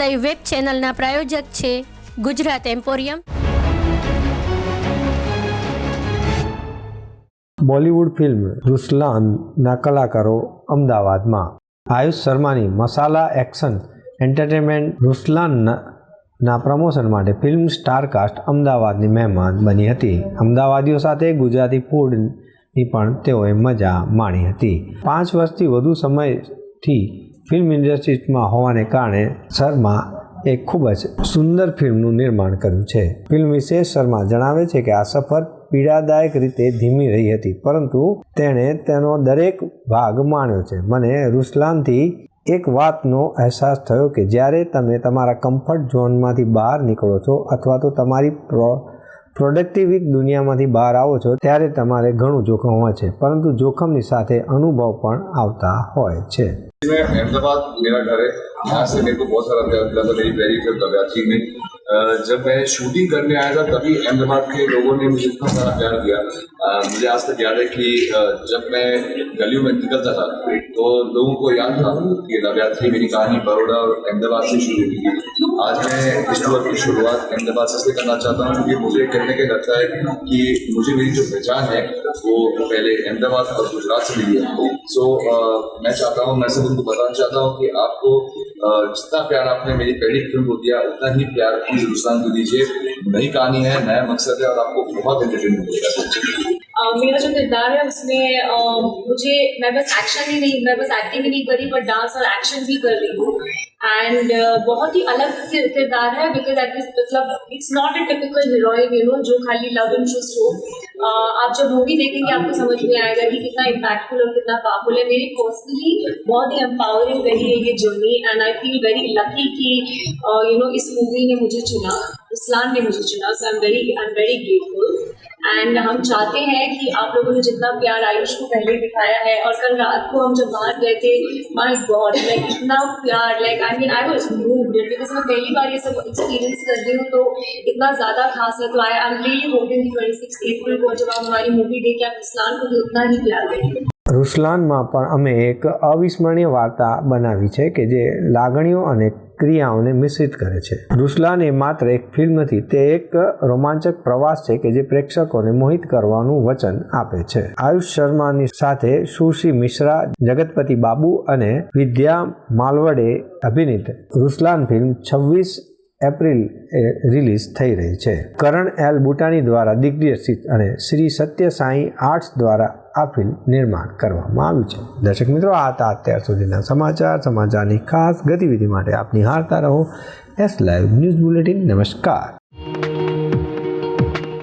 લઈ વેબ ચેનલના પ્રાયોજક છે ગુજરાત એમ્પોરિયમ બોલીવુડ ફિલ્મ રુસલાનના કલાકારો અમદાવાદમાં આયુષ શર્માની મસાલા એક્શન એન્ટરટેનમેન્ટ રુસલાનના પ્રમોશન માટે ફિલ્મ સ્ટારકાસ્ટ અમદાવાદની મહેમાન બની હતી અમદાવાદીઓ સાથે ગુજરાતી ફૂડની પણ તેઓએ મજા માણી હતી પાંચ વર્ષથી વધુ સમયથી ફિલ્મ ઇન્ડસ્ટ્રીઝમાં હોવાને કારણે શર્મા એ ખૂબ જ સુંદર ફિલ્મનું નિર્માણ કર્યું છે ફિલ્મ વિશે શર્મા જણાવે છે કે આ સફર પીડાદાયક રીતે ધીમી રહી હતી પરંતુ તેણે તેનો દરેક ભાગ માણ્યો છે મને રુસલાનથી એક વાતનો અહેસાસ થયો કે જ્યારે તમે તમારા કમ્ફર્ટ ઝોનમાંથી બહાર નીકળો છો અથવા તો તમારી પ્રો પ્રોડક્ટિવિક દુનિયામાંથી બહાર આવો છો ત્યારે તમારે ઘણું જોખમ હોય છે પરંતુ જોખમની સાથે અનુભવ પણ આવતા હોય છે अहमदाबाद मेरा घर है यहाँ से मेरे को बहुत सारा प्यार मिला था मेरी पहली फिल्म कव्याची में जब मैं शूटिंग करने आया था तभी अहमदाबाद के लोगों ने मुझे इतना सारा प्यार दिया मुझे आज तक याद है कि जब मैं गलियों में निकलता था तो लोगों को याद था कि नवरात्रि मेरी कहानी बड़ोड़ा और अहमदाबाद से शुरू हुई आज मैं इस टूर की शुरुआत अहमदाबाद से इसलिए करना चाहता हूँ क्योंकि मुझे कहने के लगता है कि मुझे मेरी जो पहचान है वो पहले अहमदाबाद और गुजरात से मिली है सो मैं चाहता हूँ मैं सब उनको बताना चाहता हूँ कि आपको जितना प्यार आपने मेरी पहली फिल्म को दिया उतना ही प्यार प्लीज हिंदुस्तान को दीजिए नई कहानी है नया मकसद है और आपको बहुत एंटरटेनमेंट मिलेगा मेरा जो किरदार है उसमें मुझे मैं बस एक्शन ही नहीं मैं बस एक्टिंग ही नहीं करी बट डांस और एक्शन भी कर रही हूँ एंड बहुत ही अलग किरदार है बिकॉज एट दिस मतलब it's not a typical heroine you know जो खाली लव इंटरेस्ट हो आप जब मूवी देखेंगे आपको समझ में आएगा कि कितना इम्पैक्टफुल और कितना पावरफुल है मेरी पर्सनली बहुत ही एम्पावरिंग रही है ये journey and I feel very lucky कि यू नो इस मूवी ने मुझे चुना इस्लाम ने मुझे चुना so I am very I am very grateful and हम चाहते हैं कि आप लोगों ने जितना प्यार आयुष को पहले दिखाया है और कल रात को हम जब बाहर गए थे माय गॉड लाइक इतना प्यार like I mean I was moved because मैं पहली बार ये सब एक्सपीरियंस कर रही हूँ तो इतना ज़्यादा खास है तो I am really hoping twenty six April को जब आप हमारी मूवी देख के आप इस्लाम को तो उतना ही प्यार देंगे રુસલાનમાં પણ અમે એક અવિસ્મરણીય વાર્તા બનાવી છે કે જે લાગણીઓ અને ક્રિયાઓને મિશ્રિત કરે છે રુસલાન એ માત્ર એક ફિલ્મ નથી તે એક રોમાંચક પ્રવાસ છે કે જે પ્રેક્ષકોને મોહિત કરવાનું વચન આપે છે આયુષ શર્માની સાથે સુશ્રી મિશ્રા જગતપતિ બાબુ અને વિદ્યા માલવડે અભિનીત રુસલાન ફિલ્મ છવ્વીસ એપ્રિલ રિલીઝ થઈ રહી છે કરણ એલ બુટાણી દ્વારા દિગ્દર્શિત અને શ્રી સત્ય સાંઈ આર્ટ્સ દ્વારા આ ફિલ્મ નિર્માણ કરવામાં આવ્યું છે દર્શક મિત્રો આ હતા અત્યાર સુધીના સમાચાર સમાચારની ખાસ ગતિવિધિ માટે આપ હારતા રહો એસ લાઈવ ન્યૂઝ બુલેટિન નમસ્કાર